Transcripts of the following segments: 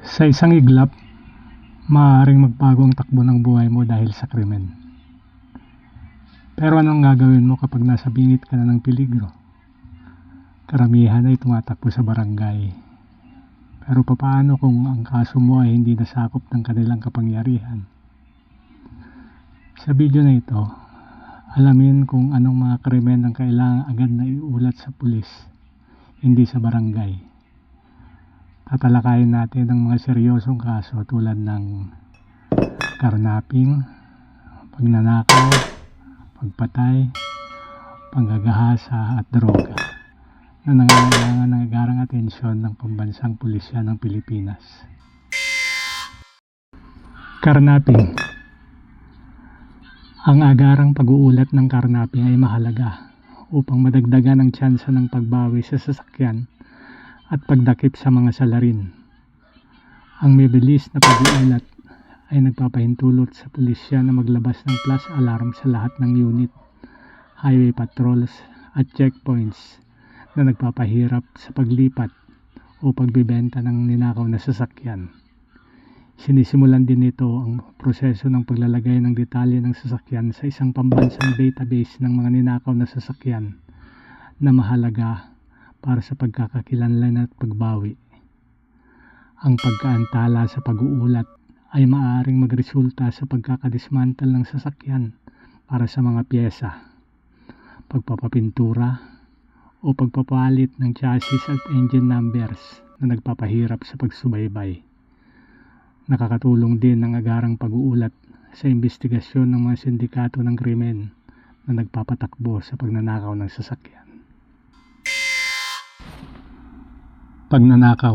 Sa isang iglap, maaaring magbago ang takbo ng buhay mo dahil sa krimen. Pero anong gagawin mo kapag nasa bingit ka na ng peligro? Karamihan ay tumatakbo sa barangay. Pero papaano kung ang kaso mo ay hindi nasakop ng kanilang kapangyarihan? Sa video na ito, alamin kung anong mga krimen ang kailangan agad na iulat sa pulis, hindi sa barangay. Tatalakayin natin ang mga seryosong kaso tulad ng karnaping, pagnanakaw, pagpatay, panggagahasa at droga na nangangailangan ng agarang atensyon ng pambansang pulisya ng Pilipinas. Karnaping Ang agarang pag-uulat ng karnaping ay mahalaga upang madagdagan ang tsansa ng pagbawi sa sasakyan at pagdakip sa mga salarin. Ang mabilis na pag-uulat ay nagpapahintulot sa pulisya na maglabas ng plus alarm sa lahat ng unit, highway patrols at checkpoints na nagpapahirap sa paglipat o pagbibenta ng ninakaw na sasakyan. Sinisimulan din nito ang proseso ng paglalagay ng detalye ng sasakyan sa isang pambansang database ng mga ninakaw na sasakyan na mahalaga para sa pagkakakilanlan at pagbawi. Ang pagkaantala sa pag-uulat ay maaaring magresulta sa pagkakadismantle ng sasakyan para sa mga pyesa, pagpapapintura, o pagpapalit ng chassis at engine numbers na nagpapahirap sa pagsubaybay. Nakakatulong din ang agarang pag-uulat sa investigasyon ng mga sindikato ng krimen na nagpapatakbo sa pagnanakaw ng sasakyan. Pagnanakaw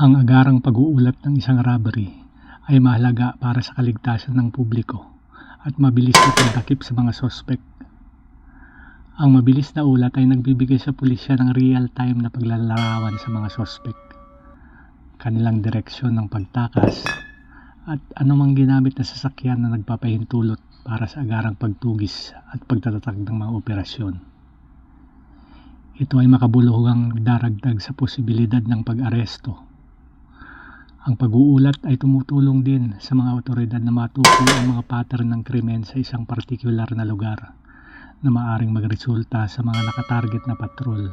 Ang agarang pag-uulat ng isang robbery ay mahalaga para sa kaligtasan ng publiko at mabilis na pagdakip sa mga sospek. Ang mabilis na ulat ay nagbibigay sa pulisya ng real-time na paglalarawan sa mga sospek, kanilang direksyon ng pagtakas, at anumang ginamit na sasakyan na nagpapahintulot para sa agarang pagtugis at pagtatatag ng mga operasyon. Ito ay makabuluhang daragdag sa posibilidad ng pag-aresto. Ang pag-uulat ay tumutulong din sa mga otoridad na matukoy ang mga pattern ng krimen sa isang partikular na lugar na maaring magresulta sa mga nakatarget na patrol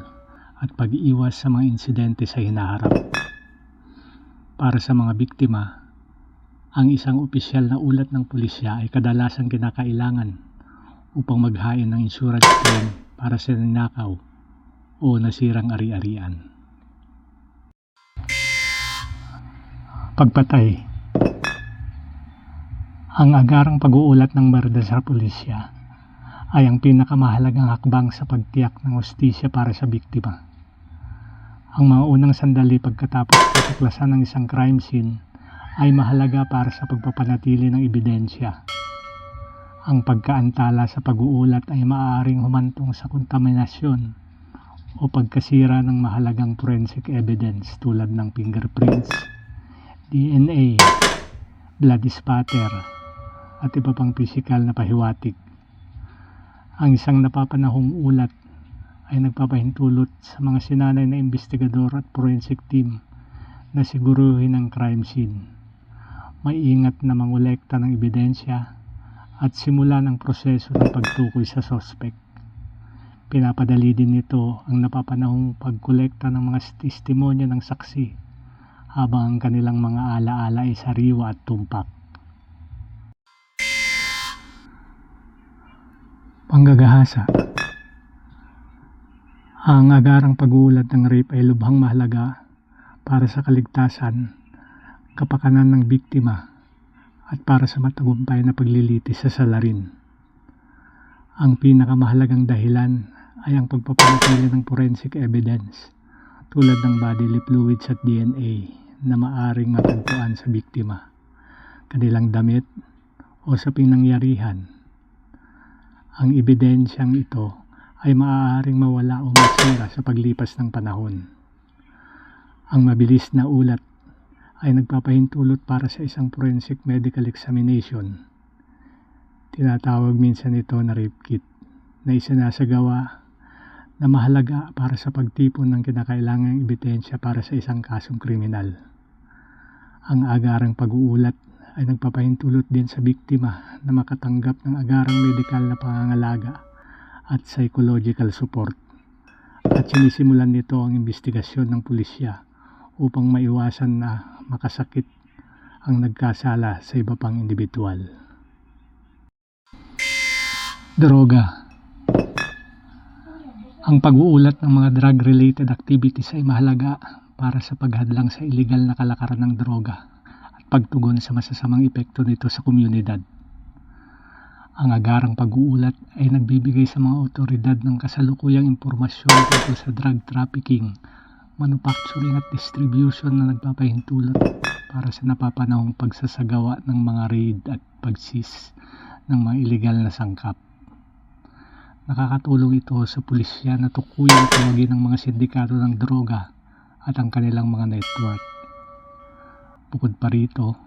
at pag-iwas sa mga insidente sa hinaharap. Para sa mga biktima, ang isang opisyal na ulat ng pulisya ay kadalasang kinakailangan upang maghain ng insurance claim para sa ninakaw o nasirang ari-arian. Pagpatay Ang agarang pag-uulat ng barda sa pulisya ay ang pinakamahalagang hakbang sa pagtiyak ng hustisya para sa biktima. Ang mga unang sandali pagkatapos tuklasan ng isang crime scene ay mahalaga para sa pagpapanatili ng ebidensya. Ang pagkaantala sa pag-uulat ay maaaring humantong sa kontaminasyon o pagkasira ng mahalagang forensic evidence tulad ng fingerprints, DNA, blood spatter, at iba pang pisikal na pahiwatig. Ang isang napapanahong ulat ay nagpapahintulot sa mga sinanay na investigador at forensic team na siguruhin ang crime scene. May ingat na mangolekta ng ebidensya at simulan ang proseso ng pagtukoy sa suspect. Pinapadali din nito ang napapanahong pagkolekta ng mga testimonya ng saksi habang ang kanilang mga alaala ay sariwa at tumpak. Panggagahasa Ang agarang pag-uulat ng rape ay lubhang mahalaga para sa kaligtasan, kapakanan ng biktima at para sa matagumpay na paglilitis sa salarin. Ang pinakamahalagang dahilan ay ang pagpapanatili ng forensic evidence tulad ng bodily fluids at DNA na maaring matagpuan sa biktima, kanilang damit o sa pinangyarihan. Ang ebidensyang ito ay maaaring mawala o masira sa paglipas ng panahon. Ang mabilis na ulat ay nagpapahintulot para sa isang forensic medical examination. Tinatawag minsan ito na rape kit na isinasagawa na mahalaga para sa pagtipon ng kinakailangang ebidensya para sa isang kasong kriminal. Ang agarang pag-uulat ay nagpapahintulot din sa biktima na makatanggap ng agarang medikal na pangangalaga at psychological support. At sinisimulan nito ang investigasyon ng pulisya upang maiwasan na makasakit ang nagkasala sa iba pang individual. Droga Ang pag-uulat ng mga drug-related activities ay mahalaga para sa paghadlang sa illegal na kalakaran ng droga at pagtugon sa masasamang epekto nito sa komunidad. Ang agarang pag-uulat ay nagbibigay sa mga otoridad ng kasalukuyang impormasyon tungkol sa drug trafficking, manufacturing at distribution na nagpapahintulot para sa napapanahong pagsasagawa ng mga raid at pagsis ng mga illegal na sangkap. Nakakatulong ito sa pulisya na tukuyang tawagin ng mga sindikato ng droga at ang kanilang mga network. Bukod pa rito,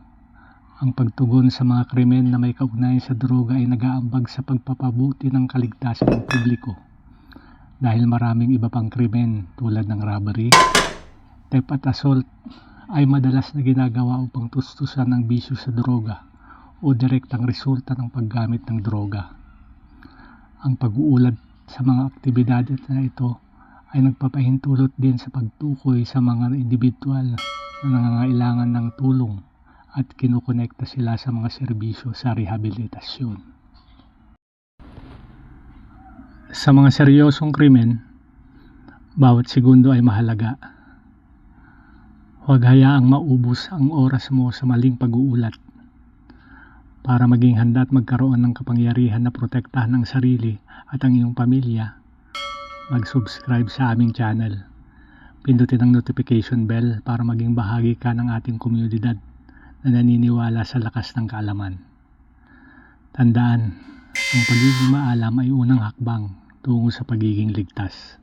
ang pagtugon sa mga krimen na may kaugnayan sa droga ay nag-aambag sa pagpapabuti ng kaligtasan ng publiko. Dahil maraming iba pang krimen tulad ng robbery, theft at assault ay madalas na ginagawa upang tustusan ng bisyo sa droga o direktang resulta ng paggamit ng droga. Ang pag-uulat sa mga aktibidad na ito ay nagpapahintulot din sa pagtukoy sa mga individual na nangangailangan ng tulong at kinukonekta sila sa mga serbisyo sa rehabilitasyon. Sa mga seryosong krimen, bawat segundo ay mahalaga. Huwag hayaang maubos ang oras mo sa maling pag-uulat. Para maging handa at magkaroon ng kapangyarihan na protektahan ang sarili at ang iyong pamilya, mag-subscribe sa aming channel. Pindutin ang notification bell para maging bahagi ka ng ating komunidad na naniniwala sa lakas ng kaalaman. Tandaan, ang pagiging maalam ay unang hakbang tungo sa pagiging ligtas.